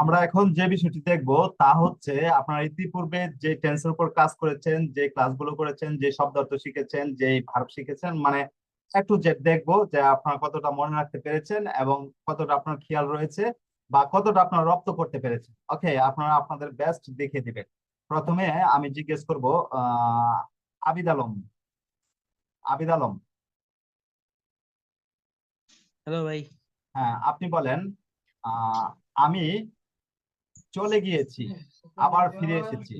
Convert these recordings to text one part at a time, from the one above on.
আমরা এখন যে বিষয়টি দেখব তা হচ্ছে আপনারা ইতিপূর্বে যে টেন্সের উপর কাজ করেছেন যে ক্লাসগুলো করেছেন যে শব্দার্থ শিখেছেন যে ভার্ব শিখেছেন মানে একটু যে দেখব যে আপনারা কতটা মনে রাখতে পেরেছেন এবং কতটা আপনার খেয়াল রয়েছে বা কতটা আপনারা রপ্ত করতে পেরেছেন। ওকে আপনারা আপনাদের বেস্ট দেখে দিবেন। প্রথমে আমি জিজ্ঞেস করব আহ আবিদ আলম। আবিদ আলম। হ্যালো ভাই। হ্যাঁ আপনি বলেন আহ আমি চলে গিয়েছি আবার ফিরে এসেছি।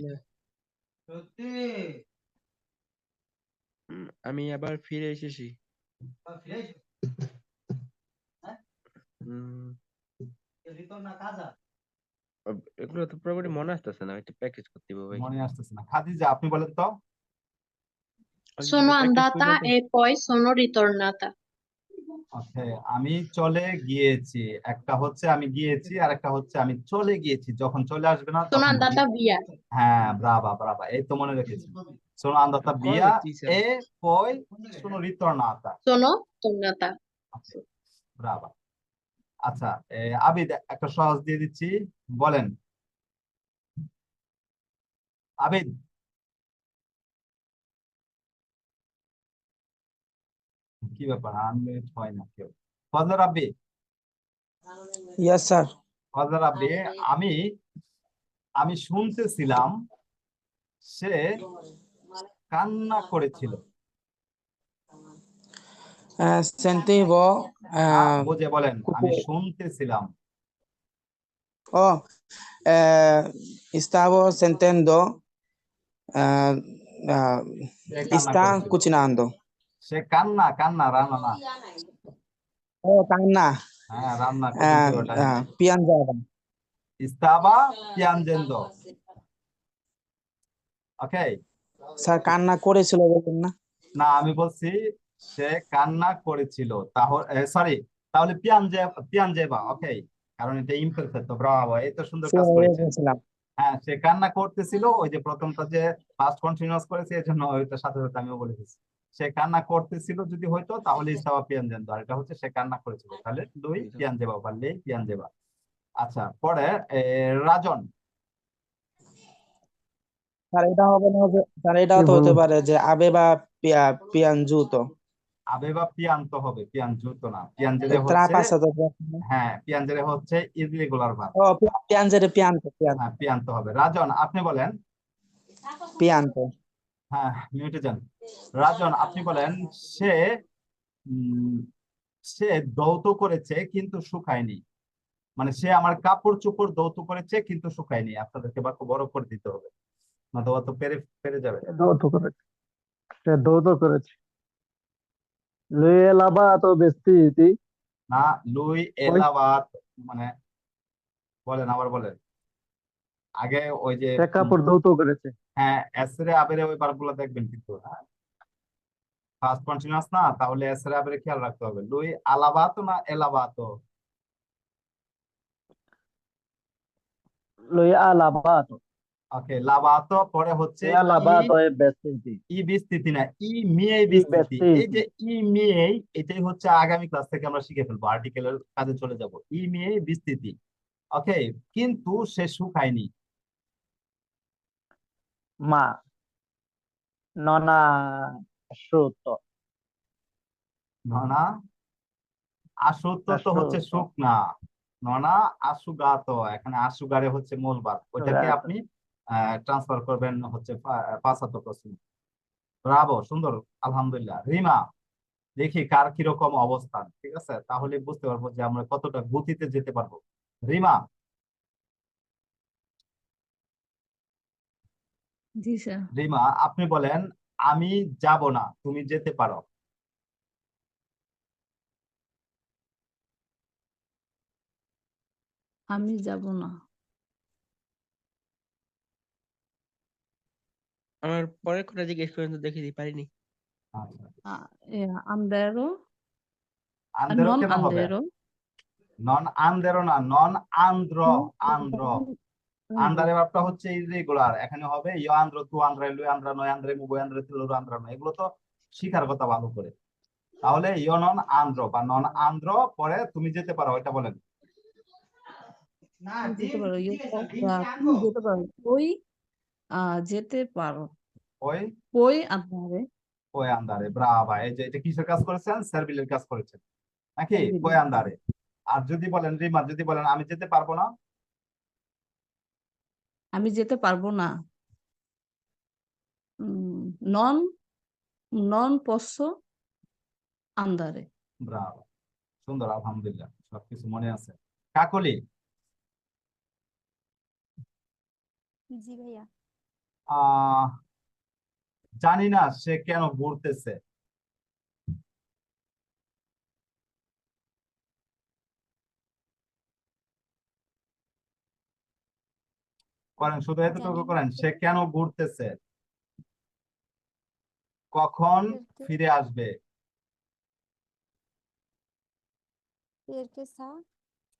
উম, আমি আবার ফিরে এসেছি। এগুলো তো পুরোপুরি মনে আসতেছে না একটু প্র্যাকটিস করতে হবে মনে আসতেছে না। খাদিজা আপনি বলেন তো। Sono practice andata করলে তো- e poi sono ritornata. ওকে আমি চলে গিয়েছি। একটা হচ্ছে আমি গিয়েছি আর একটা হচ্ছে আমি চলে গিয়েছি। যখন চলে আসবে না Sono andata via. হ্যাঁ ব্রাভা ব্রাভা এই তো মনে রেখেছি। sono andata Cosa via ti sei? e poi sono ritornata Sono tornata. ব্রাভা। আচ্ছা এ, আবিদ একটা সহজ দিয়ে দিচ্ছি। বলেন। আবিদ কি ব্যাপার? আনমিউট হয় না কেউ। ফজল রাব্বি Yes, sir. ফজল রাব্বি আমি আমি শুনতেছিলাম সে কান্না করেছিল। Uh, বুঝে বলেন আমি শুনতেছিলাম। uh, সে কান্না কান্না কান্না। রান্না না Oh, canna. হ্যাঁ রান্না ওটাই uh, piangeva. ওকে স্যার কান্না করেছিল বলুন না। না আমি বলছি সে কান্না করেছিল। তাহলে সরি তাহলে পিয়ানজে পিয়ানজেবা ওকে কারণ এটা ইমপারফেক্ট ব্রাভো এই তো সুন্দর কাজ করেছে। বলছিলাম। হ্যাঁ সে কান্না করতেছিল ওই যে প্রথমটা যে ফার্স্ট কন্টিনিউয়াস করেছে এই জন্য ওইটার সাথে সাথে আমিও বলে দিচ্ছি সে কান্না করতেছিল যদি হয়তো তাহলে ইস্তাবা পিয়ানজেন্দো আর এটা হচ্ছে সে কান্না করেছিল। তাহলে দুই পিয়ানজেবা বা লে পিয়ানজেবা আচ্ছা পরে রাজন। স্যার এটা হবে না স্যার এটাও তো হতে পারে যে আবে বা পিয়া- পিয়ানজুতো আবেবা পিয়ান্ত হবে পিয়ানজুতো না। পিয়ানজেরে ত্রা হচ্ছে পাসাতো হ্যাঁ পিয়ানজেরে হচ্ছে ইররেগুলার ভার্ব ও পি- পিয়ানজেরে পিয়ান্তো পিয়ান্তো হ্যাঁ পিয়ান্ত হবে। রাজন আপনি বলেন। পিয়ান্তো হ্যাঁ মিউটে যান। রাজন আপনি বলেন সে সে দৌত করেছে কিন্তু শুকায়নি। মানে সে আমার কাপড় চোপড় দৌত করেছে কিন্তু শুকায়নি। আপনাদেরকে বাক্য বড় করে দিতে হবে। নতুবা তো পেরে পেরে যাবে। দৌত করেছে। সে দৌত করেছে। lui è lavato vestiti না লুই এলাবাত মানে বলেন আবার বলেন। আগে ওই যে কাপড় দৌত করেছে। হ্যাঁ এসরে আবেরে ওই বারগুলো দেখবেন কিন্তু। হ্যাঁ ফার্স্ট কন্টিনিউয়াস না তাহলে এসরে আবেরে খেয়াল রাখতে হবে। লুই আলাবাতো না এলাবাতো? ha lavato ওকে লাবাতো পরে হচ্ছে lavato ই বিস্তৃতি না ই মিয়েই বিস্তৃতি। এই যে ই মিয়েই এটাই হচ্ছে আগামী ক্লাস থেকে আমরা শিখে ফেলব। আর্টিকেলের কাজে চলে যাব। ই মিয়েই বিস্তৃতি। ওকে কিন্তু সে শুকায়নি মা non ননা তো হচ্ছে শুকনা। ননা আসুগাত এখানে আসুগারে হচ্ছে মূল বার ওইটাকে আপনি ট্রান্সফার করবেন হচ্ছে পাঁচাত্ত প্রশ্ন। ব্রাভো সুন্দর আলহামদুলিল্লাহ। রিমা দেখি কার কীরকম অবস্থান ঠিক আছে? তাহলে বুঝতে পারব যে আমরা কতটা গতিতে যেতে পারব। রিমা। রিমা আপনি বলেন আমি যাব না তুমি যেতে পারো। আমি যাব না। আমার পরের কথা জিজ্ঞেস করেন তো দেখে দিই পারিনি। আচ্ছা। আন্দেরো। আন্দেরো নন কেন হবে? আন্দেরো নন আন্দেরো না নন আন্দ্র আন্দ্র। আন্ডারে ভাবটা হচ্ছে ইরেগুলার এখানে হবে ইয় আন্দ্র তু আন্দ্রা লুই আন্দ্রা নয় আন্দ্রে মুবই আন্দ্রে তিলোর আন্দ্রা নয়। এগুলো তো শিখার কথা ভালো করে। তাহলে ইয় নন আন্দ্র বা নন আন্দ্র পরে তুমি যেতে পারো এটা বলেন। তুমি যেতে পারো ইয়ে আহ, যেতে পারো। ওই যেতে পারো। ওই? ওই আন্দারে ওই আন্দারে ব্রাভা। এই যে এটা কিসের কাজ করেছেন? সার্ভিলের কাজ করেছেন। নাকি? ওই আন্দারে আর যদি বলেন রিমা যদি বলেন আমি যেতে পারব না? আমি যেতে পারব না। নন নন posso andare ব্রাভো। সুন্দর আলহামদুলিল্লাহ সবকিছু মনে আছে। কাকলি? জি ভাইয়া। আহ জানি না সে কেন ঘুরতেছে। করেন শুধু এতটুকু করেন সে কেন ঘুরতেছে? কখন ফিরে আসবে?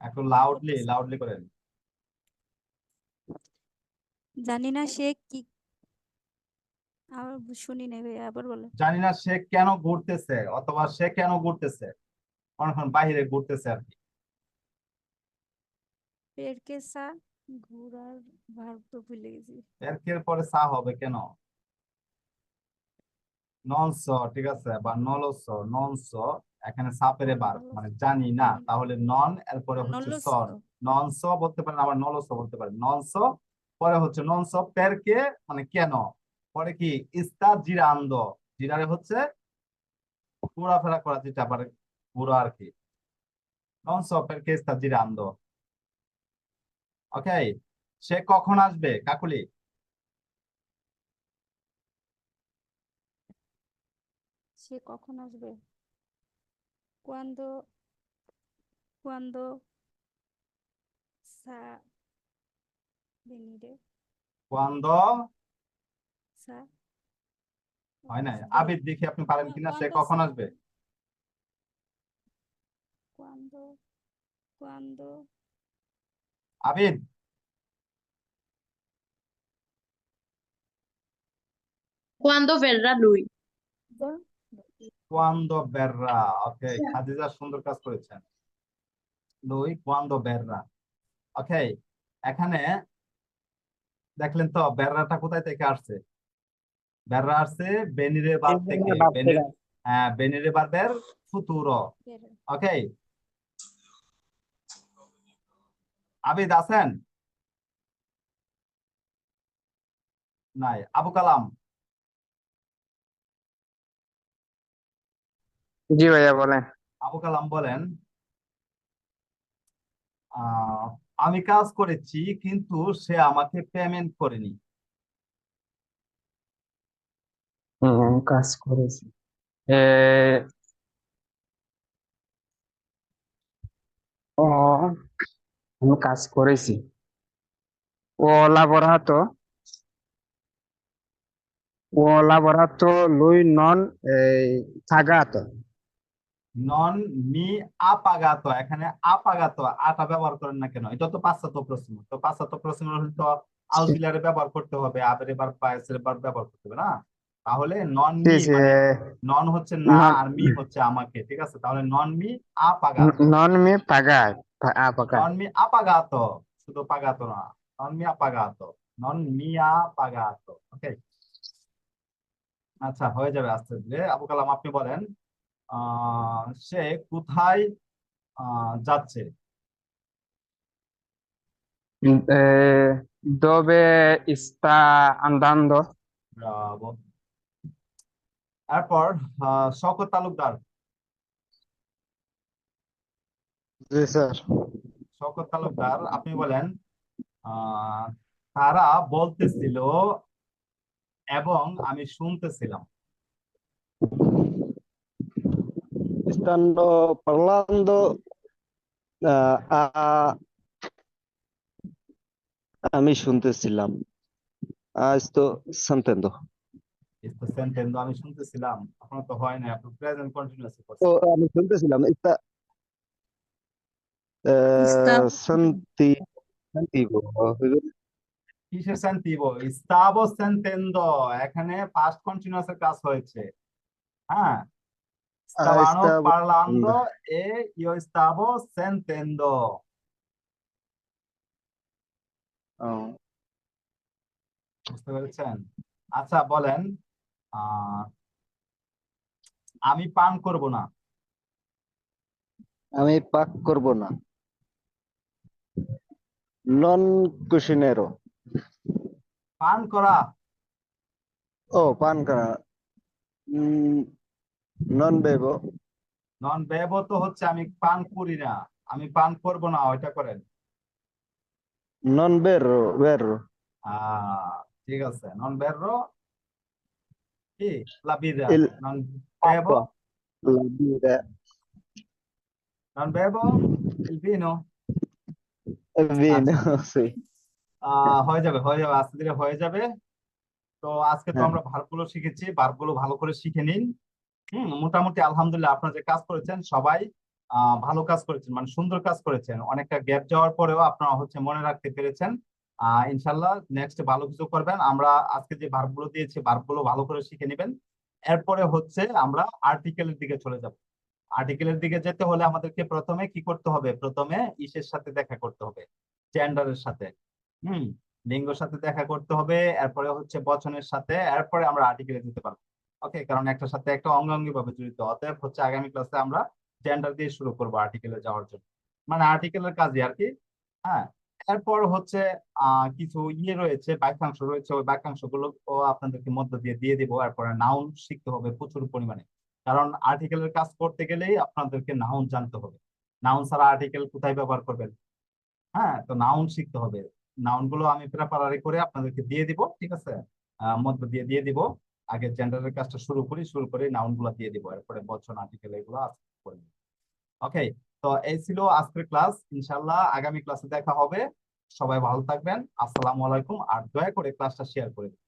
একটু লাউডলি লাউডলি করেন। জানি না সে কি শুনি আবার বলে জানি না সে কেন ঘুরতেছে অথবা সে কেন ঘুরতেছে? অনেকক্ষণ বাইরে ঘুরতেছে আর কি। ঘোরার ভার্ব তো ভুলে গেছি। এর পরে সা হবে কেন? ননস ঠিক আছে বা নলস ননস এখানে সাপেরে বার মানে জানি না তাহলে নন এরপরে হচ্ছে নলস। সর। ননস বলতে পারেন আবার নলস বলতে পারেন। ননস পরে হচ্ছে ননস পেরকে মানে কেন? পরে কি? ইস্তা জিরান্দ জিরারে হচ্ছে ঘোরাফেরা করা যেটা পারে ঘোরা আর কি। ননস পেরকে ইস্তা জিরান্দ ওকে সে কখন আসবে কাকুলি? সে কখন আসবে? কোয়ান্দো কোয়ান্দো সা বেনিরে। সা। হয় না আবিদ দেখি আপনি হ্যাঁ, সে কখন আসবে? কোয়ান্দো কোয়ান্দো Abid Quando verrà lui? cuando verrà ওকে খাদিজা সুন্দর কাজ করেছেন দুই cuando verrà ওকে এখানে দেখলেন তো বেররাটা কোথায় থেকে আসছে? বেররা আসছে বেনিরে বার থেকে। বেনিরে হ্যাঁ বেনিরে বারবের ফুতুরো per ওকে আবিদ আছেন? নাই। আবু কালাম। জি ভাইয়া বলেন। আবু কালাম বলেন আমি কাজ করেছি কিন্তু সে আমাকে পেমেন্ট করেনি। কাজ করেছি। ও আমি কাজ করেছি। ও lavorato ও lavorato lui non eh, pagato নন মি আপাগাত এখানে আপাগাত আটা ব্যবহার করেন না কেন? এটা তো পাশ্চাত্য প্রশ্ন। তো পাশ্চাত্য প্রশ্ন হলে তো আউক্সিলারি ব্যবহার করতে হবে আবের বার পায়েসের বার ব্যবহার করতে হবে না? তাহলে নন মি মানে নন হচ্ছে না আর মি হচ্ছে আমাকে ঠিক আছে? তাহলে নন মি আপাগাত। Non mi ah, pagato মি আপাগাত শুধু পাগাত না নন মি আপাগাত নন মিয়া পাগাত ওকে আচ্ছা হয়ে যাবে আস্তে ধীরে। আবু কালাম আপনি বলেন সে কোথায় আহ যাচ্ছে? dove sta andando ব্রাভো। এরপর আহ, শওকত তালুকদার। জি স্যার। শওকত তালুকদার আপনি বলেন তারা বলতেছিল এবং আমি শুনতেছিলাম। parlando আমি শুনতেছিলাম। আজ তো সন্তেন্দ আমি শুনতেছিলাম। আপনার তো হয় না আপনি প্রেজেন্ট কন্টিনিউয়াস আমি শুনতেছিলাম। সন্তি সন্তিবো কিসের সেন্টিভো স্টাবো সেন্টেন্ডো এখানে ফার্স্ট কন্টিনিউয়াস এর কাজ হয়েছে। হ্যাঁ? Stavano stavo- parlando e io stavo sentendo. ও বুঝতে পেরেছেন আচ্ছা বলেন আহ আমি পান করব না আমি পাক করব না নন কুশিনেরো পান করা ও পান করা নন বেবো নন ব্যব তো হচ্ছে আমি পান করি না। আমি পান করব না ওইটা করেন। নন বেরো বেরো ঠিক আছে। নন বেরো কি? La birra Il non bevo la birra হয়ে যাবে হয়ে যাবে আস্তে ধীরে হয়ে যাবে। তো আজকে তো হ্যাঁ। আমরা ভার্বগুলো শিখেছি ভার্বগুলো ভালো করে শিখে নিন। হুম মোটামুটি আলহামদুলিল্লাহ আপনারা যে কাজ করেছেন সবাই ভালো কাজ করেছেন মানে সুন্দর কাজ করেছেন। অনেকটা গ্যাপ যাওয়ার পরেও আপনারা হচ্ছে মনে রাখতে পেরেছেন। আহ ইনশাল্লাহ নেক্সট ভালো কিছু করবেন। আমরা আজকে যে ভার্বগুলো দিয়েছি ভার্বগুলো ভালো করে শিখে নেবেন। এরপরে হচ্ছে আমরা আর্টিকেলের দিকে চলে যাব। আর্টিকেলের দিকে যেতে হলে আমাদেরকে প্রথমে কি করতে হবে? প্রথমে ইসের সাথে দেখা করতে হবে জেন্ডারের সাথে। হুম, লিঙ্গর সাথে দেখা করতে হবে, এরপরে হচ্ছে বচনের সাথে, এরপরে আমরা আর্টিকেলে যেতে পারব। ওকে কারণ একটার সাথে একটা অঙ্গাঙ্গি ভাবে জড়িত, অতএব হচ্ছে আগামী ক্লাসে আমরা জেন্ডার দিয়ে শুরু করব আর্টিকেলে যাওয়ার জন্য। মানে আর্টিকেলের কাজই আর কি হ্যাঁ। এরপর হচ্ছে কিছু ইয়ে রয়েছে বাক্যাংশ রয়েছে, ওই বাক্যাংশগুলো আপনাদেরকে মধ্য দিয়ে দিয়ে দিব, এরপরে নাউন শিখতে হবে প্রচুর পরিমাণে। কারণ আর্টিকেলের কাজ করতে গেলেই আপনাদেরকে নাউন জানতে হবে। নাউন ছাড়া আর্টিকেল কোথায় ব্যবহার করবেন? হ্যাঁ তো নাউন শিখতে হবে। নাউনগুলো আমি প্রেপারারি করে আপনাদেরকে দিয়ে দিব, ঠিক আছে? মধ্য দিয়ে দিয়ে দিব। আগে জেন্ডারের কাজটা শুরু করি, শুরু করে নাউনগুলো দিয়ে দিব। এরপরে বচন আর্টিকেল এগুলো আজকে করে ওকে তো এই ছিল আজকের ক্লাস ইনশাল্লাহ আগামী ক্লাসে দেখা হবে। সবাই ভালো থাকবেন। আসসালামু আলাইকুম। আর দয়া করে ক্লাসটা শেয়ার করে দিন।